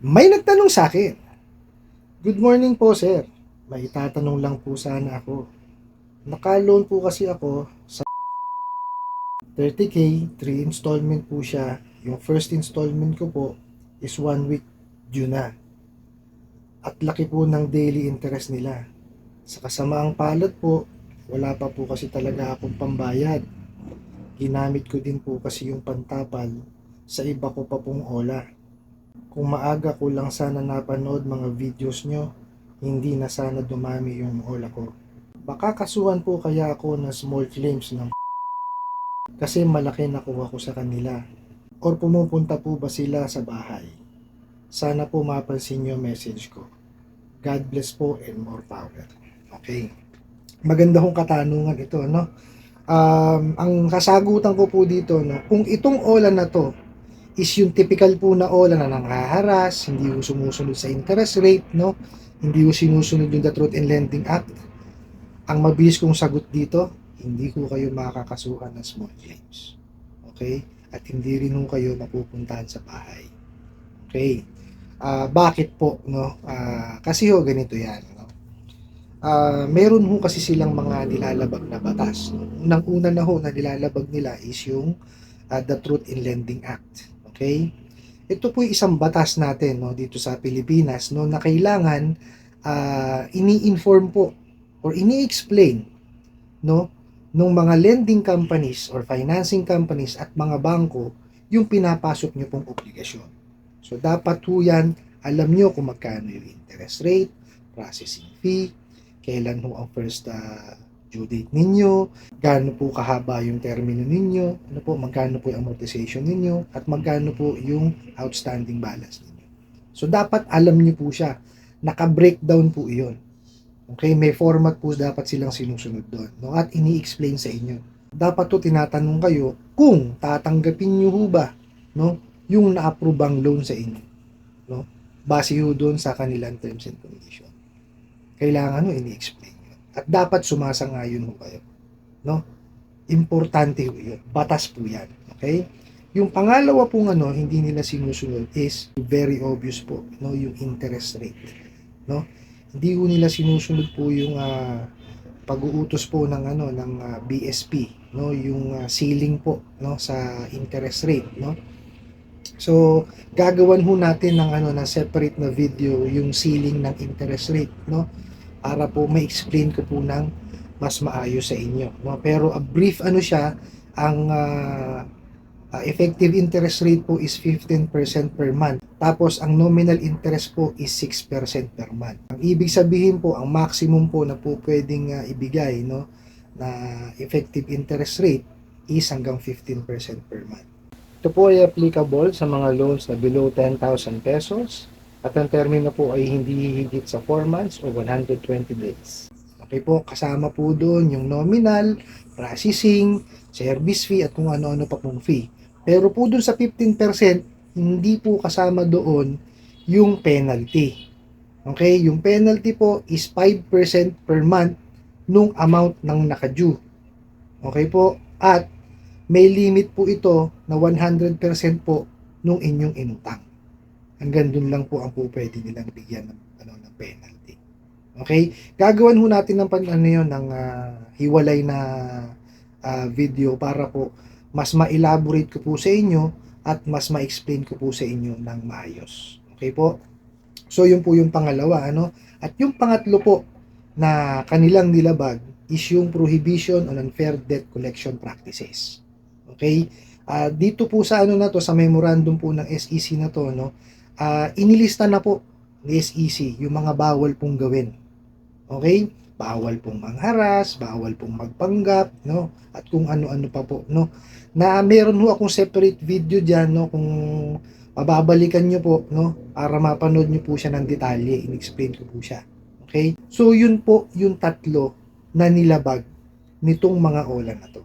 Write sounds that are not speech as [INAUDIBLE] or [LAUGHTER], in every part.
May nagtanong sa akin. Good morning po, sir. May itatanong lang po sana ako. Naka-loan po kasi ako sa 30k, 3 installment po siya. Yung first installment ko po is 1 week due na. At laki po ng daily interest nila. Sa kasamaang palad po, wala pa po kasi talaga akong pambayad. Ginamit ko din po kasi yung pantapal sa iba ko pa pong ola. Kung maaga ko lang sana napanood mga videos nyo, hindi na sana dumami yung ola ko. Baka kasuhan po kaya ako ng small claims ng [LAUGHS] kasi malaki nakuha ko sa kanila. Or pumupunta po ba sila sa bahay? Sana po mapansin nyo message ko. God bless po and more power. Okay. Maganda kong katanungan ito, no? Um, ang kasagutan ko po dito, no, kung itong ola na to is yung typical po na ola na nanghaharas, hindi ko sumusunod sa interest rate, no? Hindi ko sinusunod yung the Truth in Lending Act. Ang mabilis kong sagot dito, hindi ko kayo makakasuhan ng small claims. Okay? At hindi rin ho kayo mapupuntahan sa bahay. Okay? Ah, bakit po, no? Ah, kasi ho, ganito yan, no? Ah, meron ho kasi silang mga nilalabag na batas. No? Unang-una na ho na nilalabag nila is yung ah, the Truth in Lending Act. Okay? Ito po isang batas natin no dito sa Pilipinas no na kailangan ah, ini-inform po or ini-explain no nung mga lending companies or financing companies at mga bangko yung pinapasok nyo pong obligasyon. So dapat ho yan, alam nyo kung magkano yung interest rate, processing fee, kailan ho ang first ah, due date ninyo, gaano po kahaba yung termino ninyo, ano po, magkano po yung amortization ninyo, at magkano po yung outstanding balance ninyo. So, dapat alam nyo po siya. Naka-breakdown po iyon. Okay, may format po dapat silang sinusunod doon. No? At ini-explain sa inyo. Dapat to tinatanong kayo kung tatanggapin nyo ho ba no, yung na-approve loan sa inyo. No? Base ho doon sa kanilang terms and conditions kailangan no ini-explain. At dapat sumasang-ayon ho kayo. No? Importante ho yun. Batas po yan. Okay? Yung pangalawa pong ano, hindi nila sinusunod is very obvious po, no, yung interest rate. No? Hindi ho nila sinusunod po yung ah, pag-uutos po ng ano ng ah, BSP, no, yung ah, ceiling po, no, sa interest rate, no. So, gagawan ho natin ng ano na separate na video yung ceiling ng interest rate, no? Para po ma-explain ko po ng mas maayos sa inyo, no? Pero a brief ano siya, ang ah, ah, effective interest rate po is 15% per month. Tapos ang nominal interest po is 6% per month. Ang ibig sabihin po, ang maximum po na po pwedeng ah, ibigay, no, na effective interest rate is hanggang 15% per month. Ito po ay applicable sa mga loans na below 10,000 pesos at ang termino po ay hindi higit sa 4 months o 120 days. Okay po, kasama po doon yung nominal, processing, service fee at kung ano-ano pa pong fee. Pero po doon sa 15%, hindi po kasama doon yung penalty. Okay, yung penalty po is 5% per month nung amount ng nakadue. Okay po, at may limit po ito na 100% po nung inyong inutang. Hanggang dun lang po ang po pwede nilang bigyan ng, ano, ng penalty. Okay? Gagawan ho natin ng pan, ano yun, ng ah, hiwalay na ah, video para po mas ma-elaborate ko po sa inyo at mas ma-explain ko po sa inyo ng maayos. Okay po? So, yun po yung pangalawa, ano? At yung pangatlo po na kanilang nilabag is yung prohibition on unfair debt collection practices. Okay? Ah, dito po sa ano na to, sa memorandum po ng SEC na to, no, ah, inilista na po ni SEC yung mga bawal pong gawin. Okay? Bawal pong mangharas, bawal pong magpanggap, no? At kung ano-ano pa po, no? Na meron ho akong separate video diyan, no, kung mababalikan nyo po, no, para mapanood nyo po siya ng detalye, in-explain ko po siya. Okay? So, yun po yung tatlo na nilabag nitong mga ola na to.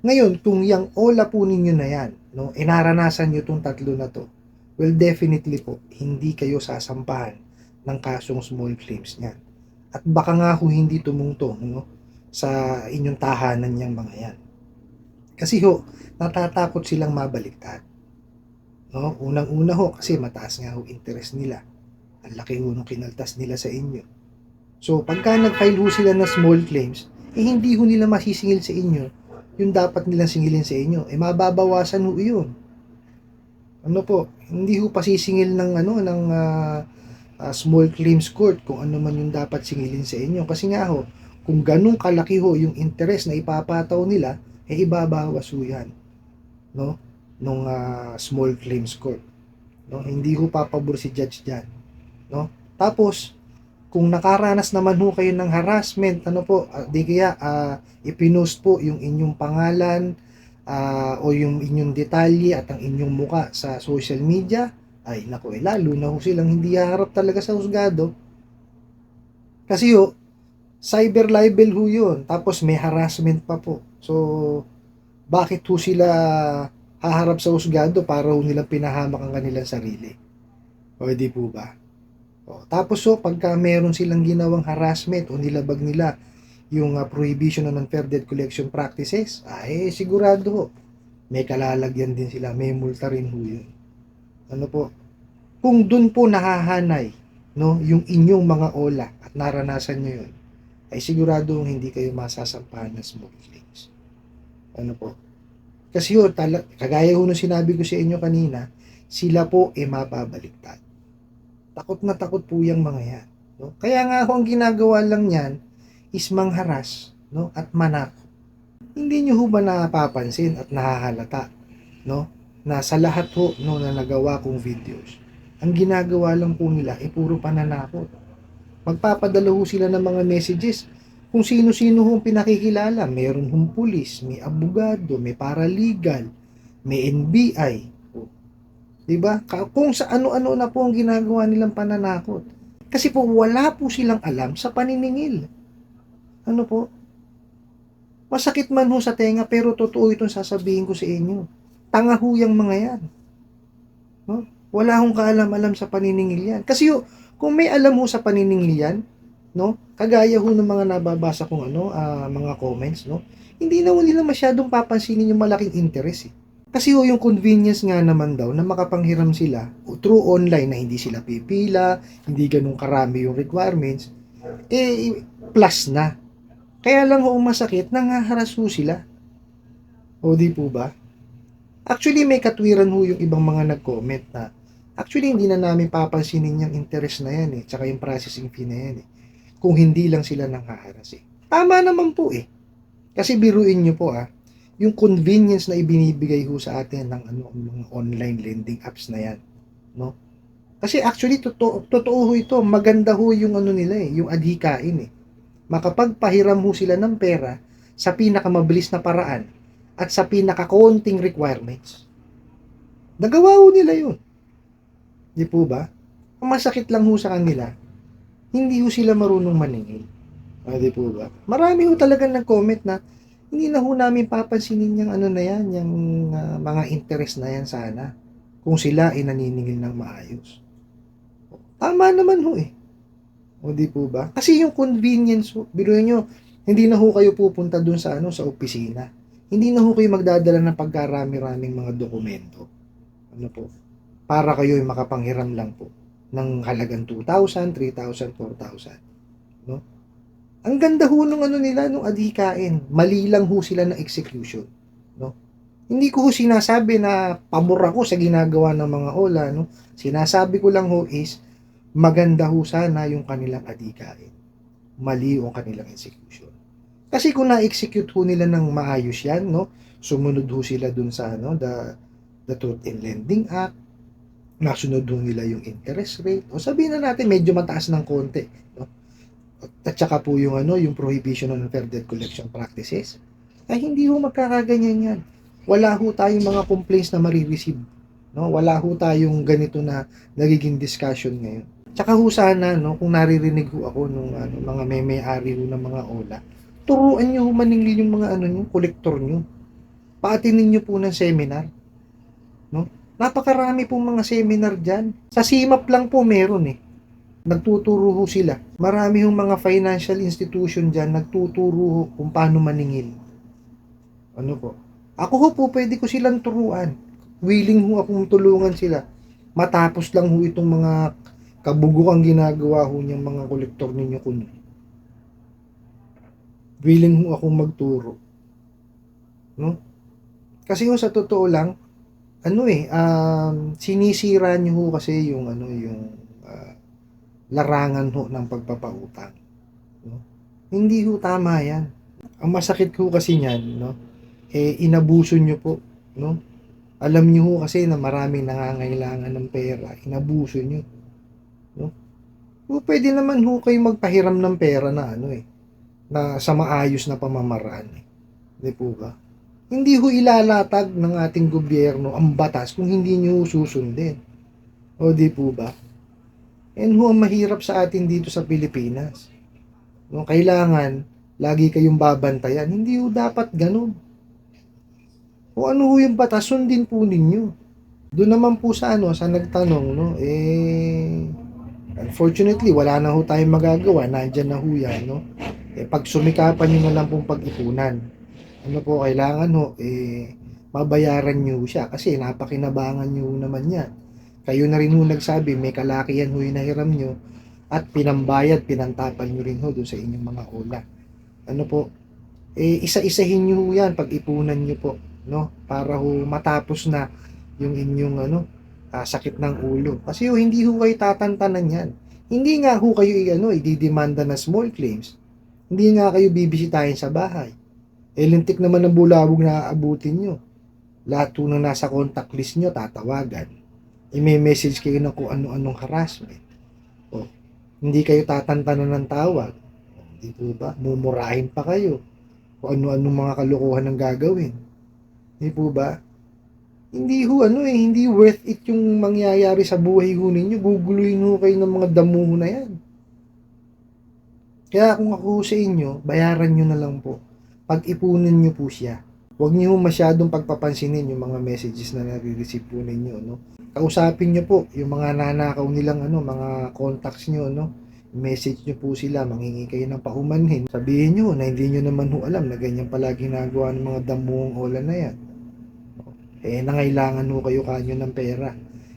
Ngayon, kung yung ola po ninyo na yan, no, inaranasan nyo itong tatlo na to, well, definitely po, hindi kayo sasampahan ng kasong small claims niyan. At baka nga ho hindi tumungtong no, sa inyong tahanan niyang mga yan. Kasi ho, natatakot silang mabaliktad. No? Unang-una ho kasi mataas nga ho interest nila. Ang laki ho nung kinaltas nila sa inyo. So, pagka nag-file ho sila ng small claims, eh hindi ho nila masisingil sa inyo yung dapat nilang singilin sa inyo. Eh mababawasan ho yun. Ano po, hindi ho pasisingil ng ano ng ah, ah, small claims court kung ano man yung dapat singilin sa inyo kasi nga ho, kung ganun kalaki ho yung interest na ipapataw nila, eh ibabawas ho yan. No? Nung ah, small claims court. No? Hindi ho papabor si judge diyan. No? Tapos, kung nakaranas naman ho kayo ng harassment, ano po, ah, di kaya ah, ipinost po yung inyong pangalan ah, o yung inyong detalye at ang inyong muka sa social media, ay naku, eh, lalo na ho silang hindi haharap talaga sa husgado. Kasi ho, cyber libel ho yun. Tapos may harassment pa po. So, bakit ho sila haharap sa husgado para ho nilang pinahamak ang kanilang sarili? O di po ba? O, tapos so, pagka meron silang ginawang harassment o nilabag nila yung uh, prohibition on unfair debt collection practices, ay sigurado ho, may kalalagyan din sila, may multa rin ho yun. Ano po? Kung dun po nahahanay, no, yung inyong mga ola at naranasan nyo yun, ay sigurado hindi kayo masasampahan ng small claims. Ano po? Kasi yun, tala, kagaya ho nung sinabi ko sa inyo kanina, sila po ay mababaliktad. Takot na takot po yung mga yan. No? Kaya nga ho, ang ginagawa lang yan is mangharas no? at manakot. Hindi nyo ho ba napapansin at nahahalata no? na sa lahat ho no, na nagawa kong videos, ang ginagawa lang po nila ay puro pananakot. Magpapadala ho sila ng mga messages kung sino-sino hong pinakikilala. Meron hong pulis, may abogado, may paralegal, may NBI. Diba? Kung sa ano-ano na po ang ginagawa nilang pananakot. Kasi po wala po silang alam sa paniningil. Ano po? Masakit man ho sa tenga pero totoo itong sasabihin ko sa inyo. Tanga ho yung mga yan. No? Wala hong kaalam-alam sa paniningil yan. Kasi ho, kung may alam ho sa paniningil yan, no? Kagaya ho ng mga nababasa kong ano, ah, mga comments, no? Hindi na ho nila masyadong papansinin yung malaking interest eh. Kasi ho yung convenience nga naman daw na makapanghiram sila through online na hindi sila pipila, hindi ganun karami yung requirements, eh plus na. Kaya lang ho masakit, nangaharas ho sila. O di po ba? Actually may katwiran ho yung ibang mga nag-comment na actually hindi na namin papansinin yung interest na yan eh, tsaka yung processing fee na yan eh. Kung hindi lang sila nanghaharas eh. Tama naman po eh. Kasi biruin nyo po ah, yung convenience na ibinibigay ho sa atin ng ano mga online lending apps na yan, no? Kasi actually totoo totoo ho ito, maganda ho yung ano nila eh, yung adhikain eh. Makapagpahiram ho sila ng pera sa pinakamabilis na paraan at sa pinakakonting requirements. Nagawa ho nila yun. Di po ba? Ang masakit lang ho sa kanila, hindi ho sila marunong maningil. Ah, di po ba? Marami ho talagang nag-comment na hindi na ho namin papansinin yung ano na yan, yung ah, mga interest na yan sana. Kung sila ay naniningil ng maayos. Tama naman ho eh. O di po ba? Kasi yung convenience biruin nyo, hindi na ho kayo pupunta dun sa ano sa opisina. Hindi na ho kayo magdadala ng pagkarami-raming mga dokumento. Ano po? Para kayo ay makapanghiram lang po ng halagang 2,000, 3,000, 4,000. No? Ang ganda ho nung ano nila, nung adhikain. Mali lang ho sila ng execution. No? Hindi ko ho sinasabi na pabor ako sa ginagawa ng mga ola. No? Sinasabi ko lang ho is, maganda ho sana yung kanilang adhikain. Mali yung kanilang execution. Kasi kung na-execute ho nila ng maayos yan, no? sumunod ho sila dun sa ano, the, the Truth in Lending Act, nasunod ho nila yung interest rate, o sabihin na natin medyo mataas ng konti. No? At saka po yung ano, yung prohibition on unfair debt collection practices, ay hindi ho magkakaganyan yan. Wala ho tayong mga complaints na marireceive. No? Wala ho tayong ganito na nagiging discussion ngayon. Tsaka ho sana, no, kung naririnig ho ako nung ano, mga may-may-ari ho ng mga ola, turuan nyo maningil yung mga ano nyo, kolektor nyo. Paatinin nyo po ng seminar. No? Napakarami pong mga seminar dyan. Sa CIMAP lang po meron eh. Nagtuturo ho sila. Marami hong mga financial institution dyan nagtuturo ho kung paano maningil. Ano po? Ako ho po, pwede ko silang turuan. willing ho akong tulungan sila. Matapos lang ho itong mga kabugukang ginagawa ho niyang mga kolektor ninyo kuno. Willing ho akong magturo. No? Kasi ho sa totoo lang, ano eh, um, sinisira niyo ho kasi yung ano, yung ah, larangan ho ng pagpapautang. No? Hindi ho tama yan. Ang masakit ho kasi niyan, no? Eh, inabuso niyo po, no? Alam niyo ho kasi na maraming nangangailangan ng pera, inabuso niyo. No? O, pwede naman ho kayo magpahiram ng pera na ano eh, na sa maayos na pamamaraan eh. Di po ba? Hindi ho ilalatag ng ating gobyerno ang batas kung hindi niyo ho susundin. O di po ba? Yan ho ang mahirap sa atin dito sa Pilipinas. No, kailangan lagi kayong babantayan. Hindi ho dapat ganun. O ano ho yung batas, sundin po ninyo. Doon naman po sa ano, sa nagtanong, no, eh, unfortunately, wala na ho tayong magagawa. Nandyan na ho yan, no. Eh, pag sumikapan nyo na lang pong pag-ipunan, ano po, kailangan ho, eh, mabayaran nyo siya kasi napakinabangan nyo naman yan. Kayo na rin ho nagsabi, may kalakihan ho yung nahiram nyo at pinambayad, pinantapan nyo rin ho doon sa inyong mga ola. Ano po, eh, isa-isahin nyo yan, pag-ipunan nyo po, no? Para ho matapos na yung inyong ano, ah, sakit ng ulo. Kasi ho, hindi ho kayo tatantanan yan. Hindi nga ho kayo i- ano, ididemanda na small claims. Hindi nga kayo bibisitahin sa bahay. Eh, lintik naman ng bulabog na aabutin nyo. Lahat ho na nasa contact list nyo, tatawagan. I-message kayo ng kung ano-anong harassment. O, hindi kayo tatantanan ng tawag. Hindi po ba? Mumurahin pa kayo. Kung ano-anong mga kalokohan ang gagawin. Hindi po ba? Hindi ho, ano eh, hindi worth it yung mangyayari sa buhay ho ninyo. Guguluhin kayo ng mga damo ho na yan. Kaya kung ako sa inyo, bayaran nyo na lang po. Pag-ipunan nyo po siya. Huwag niyo ho masyadong pagpapansinin yung mga messages na nare-receive po ninyo, no? Kausapin nyo po yung mga nanakaw nilang ano, mga contacts nyo, no? Message nyo po sila, manghingi kayo ng paumanhin. Sabihin nyo na hindi nyo naman ho alam na ganyan pala ginagawa ng mga damuhong ola na yan. Eh, nangailangan ho kayo kanyo ng pera.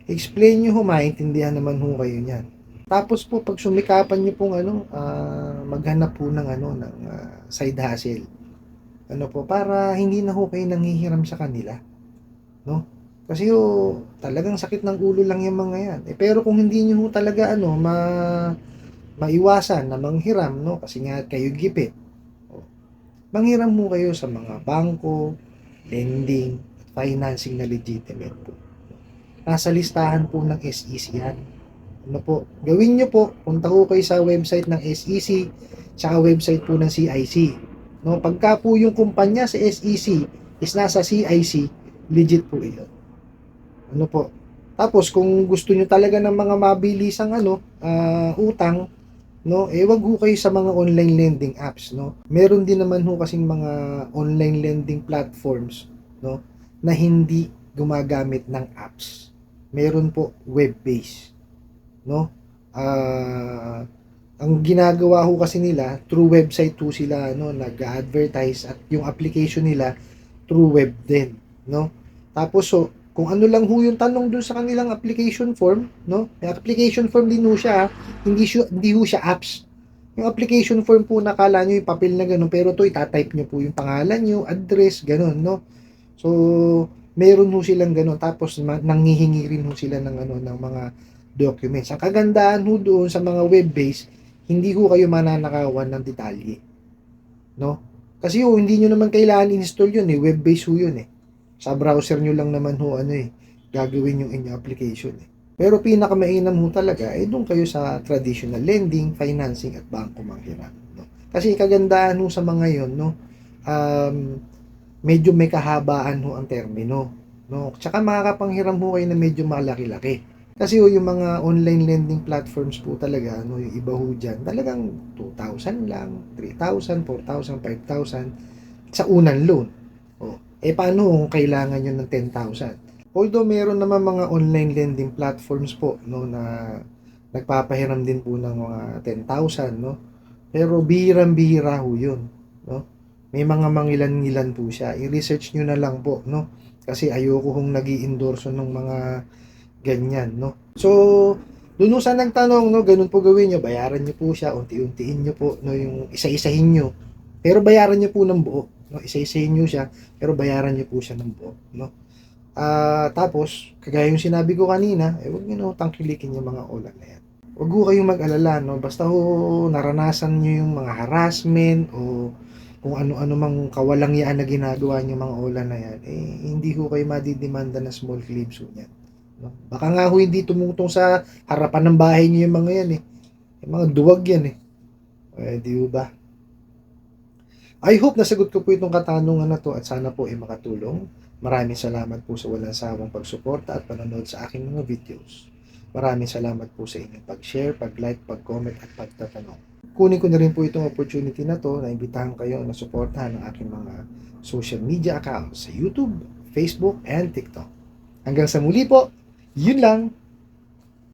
Explain nyo ho, maintindihan naman ho kayo niyan. Tapos po, pag sumikapan nyo pong ano, ah, maghanap po ng ano, ng ah, side hustle. Ano po, para hindi na ho kayo nanghihiram sa kanila. No? Kasi ho, talagang sakit ng ulo lang yung mga yan. Eh, pero kung hindi nyo ho talaga ano, ma maiwasan na manghiram, no? Kasi nga kayo gipit. O, manghiram mo kayo sa mga bangko, lending, financing na legitimate po. Nasa listahan po ng SEC yan. Ano po, gawin nyo po, punta ko kayo sa website ng SEC, tsaka website po ng CIC. No, pagka po yung kumpanya sa SEC is nasa CIC, legit po iyon. Ano po? Tapos kung gusto nyo talaga ng mga mabilisang ano, ah, utang, no, eh wag ho kayo sa mga online lending apps, no. Meron din naman ho kasing mga online lending platforms, no, na hindi gumagamit ng apps. Meron po web-based, no. Ah, ang ginagawa ho kasi nila, through website ho sila, no, nag-advertise at yung application nila, through web din, no. Tapos, so, kung ano lang ho yung tanong dun sa kanilang application form, no, may application form din ho siya, ha. hindi, siya, hindi ho siya apps. Yung application form po, nakala nyo yung papel na ganun, pero to itatype nyo po yung pangalan nyo, address, ganun, no. So, meron ho silang ganun, tapos nanghihingi rin ho sila ng, ano, ng mga documents. Ang kagandahan ho doon sa mga web-based, hindi ho kayo mananakawan ng detalye. No? Kasi ho, hindi nyo naman kailangan install yun eh. Web-based ho yun eh. Sa browser nyo lang naman ho, ano eh, gagawin yung inyong application eh. Pero pinakamainam ho talaga, eh doon kayo sa traditional lending, financing, at bangko manghiram. No? Kasi kagandahan ho sa mga yon no, um, medyo may kahabaan ho ang termino. No? Tsaka makakapanghiram ho kayo na medyo malaki-laki. Kasi ho, yung mga online lending platforms po talaga, no, yung iba ho dyan, talagang 2,000 lang, 3,000, 4,000, 5,000 sa unang loan. O, eh paano kung kailangan nyo ng 10,000? Although meron naman mga online lending platforms po no, na nagpapahiram din po ng mga 10,000, no? Pero bihirang-bihira ho yun? May mga mangilan-ngilan po siya. I-research nyo na lang po, no? kasi ayoko kong nag endorso ng mga ganyan, no? So, doon sa nagtanong, no, ganun po gawin nyo, bayaran nyo po siya, unti-untiin nyo po, no, yung isa-isahin nyo. Pero bayaran nyo po ng buo, no, isa-isahin nyo siya, pero bayaran nyo po siya ng buo, no. Ah, tapos, kagaya yung sinabi ko kanina, eh, huwag nyo na ho tangkilikin yung mga ulan na yan. Huwag kayong mag-alala, no, basta ho naranasan nyo yung mga harassment o kung ano-ano mang kawalangyaan na ginagawa nyo mga ulan na yan, eh, hindi ho kayo madidemanda na small claims ho yan. No? Baka nga ho hindi tumutong sa harapan ng bahay niyo yung mga yan eh. Yung mga duwag yan eh. Eh, di ba? I hope nasagot ko po itong katanungan na to at sana po ay makatulong. Maraming salamat po sa walang sawang pagsuporta at panonood sa aking mga videos. Maraming salamat po sa inyong pag-share, pag-like, pag-comment at pagtatanong. Kunin ko na rin po itong opportunity na to na imbitahan kayo na suportahan ang aking mga social media accounts sa YouTube, Facebook, and TikTok. Hanggang sa muli po, yun lang.